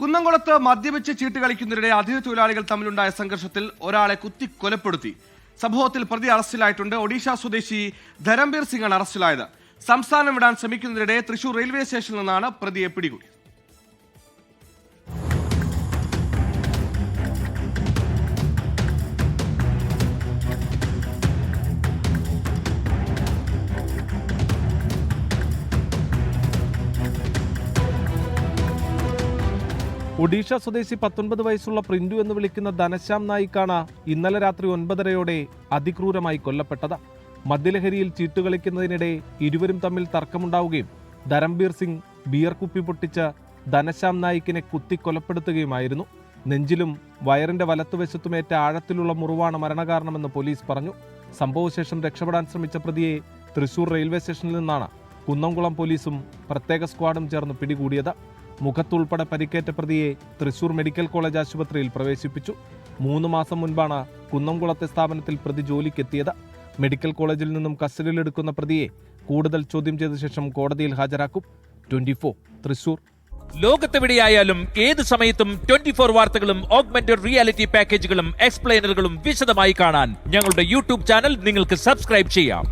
കുന്നംകുളത്ത് മദ്യപിച്ച് ചീട്ട് കളിക്കുന്നതിനിടെ അതിഥി തൊഴിലാളികൾ തമ്മിലുണ്ടായ സംഘർഷത്തിൽ ഒരാളെ കുത്തി കൊലപ്പെടുത്തി. സംഭവത്തിൽ പ്രതി അറസ്റ്റിലായിട്ടുണ്ട്. ഒഡീഷ സ്വദേശി ധരംബീർ സിംഗാണ് അറസ്റ്റിലായത്. സംസ്ഥാനം വിടാൻ ശ്രമിക്കുന്നതിനിടെ തൃശൂർ റെയിൽവേ സ്റ്റേഷനിൽ നിന്നാണ് പ്രതിയെ പിടികൂടിയത്. ഒഡീഷ സ്വദേശി പത്തൊൻപത് വയസ്സുള്ള പ്രിന്റു എന്ന് വിളിക്കുന്ന ധനശ്യാം നായിക്കാണ് ഇന്നലെ രാത്രി ഒൻപതരയോടെ അതിക്രൂരമായി കൊല്ലപ്പെട്ടത്. മദ്യലഹരിയിൽ ചീട്ടുകളിക്കുന്നതിനിടെ ഇരുവരും തമ്മിൽ തർക്കമുണ്ടാവുകയും ധരംബീർ സിംഗ് ബിയർ കുപ്പി പൊട്ടിച്ച് ധനശ്യാം നായിക്കിനെ കുത്തി കൊലപ്പെടുത്തുകയുമായിരുന്നു നെഞ്ചിലും വയറിന്റെ വലത്തുവശത്തുമേറ്റ ആഴത്തിലുള്ള മുറിവാണ് മരണകാരണമെന്ന് പോലീസ് പറഞ്ഞു. സംഭവശേഷം രക്ഷപ്പെടാൻ ശ്രമിച്ച പ്രതിയെ തൃശൂർ റെയിൽവേ സ്റ്റേഷനിൽ നിന്നാണ് കുന്നംകുളം പോലീസും പ്രത്യേക സ്ക്വാഡും ചേർന്ന് പിടികൂടിയത്. മുഖത്തുൾപ്പെടെ പരിക്കേറ്റ പ്രതിയെ തൃശൂർ മെഡിക്കൽ കോളേജ് ആശുപത്രിയിൽ പ്രവേശിപ്പിച്ചു. മൂന്ന് മാസം മുൻപാണ് കുന്നംകുളത്തെ സ്ഥാപനത്തിൽ പ്രതി ജോലിക്കെത്തിയത്. മെഡിക്കൽ കോളേജിൽ നിന്നും കസ്റ്റഡിയിലെടുക്കുന്ന പ്രതിയെ കൂടുതൽ ചോദ്യം ചെയ്ത ശേഷം കോടതിയിൽ ഹാജരാക്കും. Twenty four Thrissur. ലോകത്തെവിടെയായാലും ഏത് സമയത്തും ട്വന്റി ഫോർ വാർത്തകളും ഓഗ്മെന്റഡ് റിയാലിറ്റി പാക്കേജുകളും എക്സ്പ്ലെയിനറുകളും വിശദമായി കാണാൻ ഞങ്ങളുടെ യൂട്യൂബ് ചാനൽ നിങ്ങൾക്ക് സബ്സ്ക്രൈബ് ചെയ്യാം.